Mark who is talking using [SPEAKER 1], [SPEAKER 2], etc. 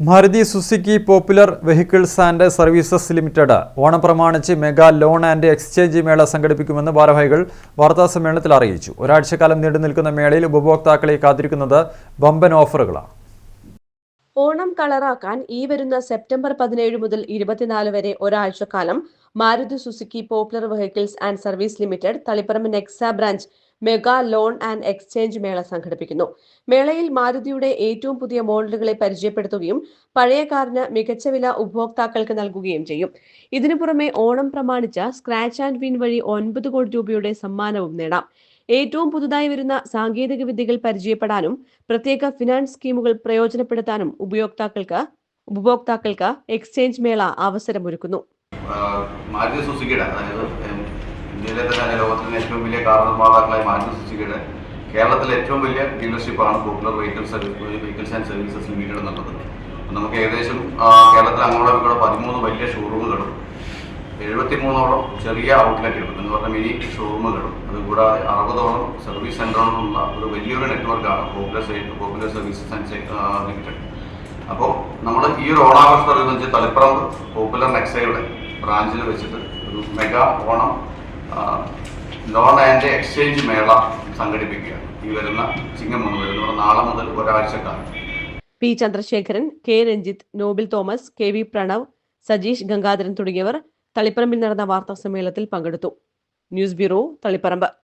[SPEAKER 1] Maruti Suzuki Popular Vehicles and Services Limited Onam പ്രമാണിച്ച് mega loan and exchange മേള സംഘടിപ്പിക്കുമെന്ന് ഭാരവാഹികൾ വാർത്താസമ്മേളനത്തിൽ അറിയിച്ചു. ഒരാഴ്ചക്കാലം നീണ്ടു നിൽക്കുന്ന മേളയിൽ ഉപഭോക്താക്കളെ കാത്തിരിക്കുന്നത് ബമ്പൻ ഓഫറുകളാണ്.
[SPEAKER 2] ഓണം കളറാക്കാൻ ഈ വരുന്ന സെപ്റ്റംബർ പതിനേഴ് മുതൽ ഇരുപത്തിനാല് വരെ ഒരാഴ്ചക്കാലം Maruti Suzuki Popular Vehicles and Service Limited Taliparamba Nexa branch mega loan and exchange mela സംഘടിപ്പിക്കുന്നു. മേളയിൽ മാരുതിയുടെ ഏറ്റവും പുതിയ മോഡലുകളെ പരിചയപ്പെടുത്തുകയും പഴയ കാറിന് മികച്ച വില ഉപഭോക്താക്കൾക്ക് നൽകുകയും ചെയ്യും. ഇതിനു പുറമെ ഓണം പ്രമാണിച്ച സ്ക്രാച്ച് ആൻഡ് വിൻ വഴി ഒൻപത് കോടി രൂപയുടെ സമ്മാനവും നേടാം. ഏറ്റവും പുതുതായി വരുന്ന സാങ്കേതിക വിദ്യകൾ പരിചയപ്പെടാനും പ്രത്യേക ഫിനാൻസ് സ്കീമുകൾ പ്രയോജനപ്പെടുത്താനും ഉപയോക്താക്കൾക്ക് ഉപഭോക്താക്കൾക്ക് എക്സ്ചേഞ്ച് മേള അവസരമൊരുക്കുന്നു.
[SPEAKER 3] മാരുതി സുസുക്കിയുടെ അതായത് ഇന്ത്യയിലെ ലോകത്തിലെ ഏറ്റവും വലിയ കാർ നിർമ്മാതാക്കളായി സുസുക്കിയുടെ കേരളത്തിലെ ഏറ്റവും വലിയ ഡീലർഷിപ്പാണ് Popular Vehicles Vehicles and Services Limited എന്നുള്ളത്. നമുക്ക് ഏകദേശം കേരളത്തിൽ അങ്ങോളം ഇവിടെ പതിമൂന്ന് വലിയ ഷോറൂമുകളും എഴുപത്തി മൂന്നോളം ചെറിയ ഔട്ട്ലെറ്റുകളും എന്ന് പറഞ്ഞ മിനി ഷോറൂമുകളും അതുകൂടാതെ അറുപതോളം സർവീസ് സെന്ററുകളുള്ള ഒരു വലിയൊരു നെറ്റ്വർക്കാണ് Popular Popular Services and Limited അപ്പോൾ നമ്മൾ ഈ ഒരു ഓണാഘോഷം പറയുന്നത് വെച്ചാൽ തളിപ്പറമ്പ് പോപ്പുലർ നെക്സയുടെ ബ്രാഞ്ചിൽ വെച്ചിട്ട് ഒരു mega Onam loan and exchange മേള സംഘടിപ്പിക്കുക. ഈ വരുന്ന ചിങ്ങം ഒന്ന് വരുന്ന. നാളെ മുതൽ ഒരാഴ്ചക്കാലം.
[SPEAKER 2] P Chandrasekharan K Ranjith Nobil Thomas K V Pranav Sajeesh Gangadharan തുടങ്ങിയവർ തളിപ്പറമ്പിൽ നടന്ന വാർത്താ സമ്മേളനത്തിൽ പങ്കെടുത്തു. News bureau Taliparamba.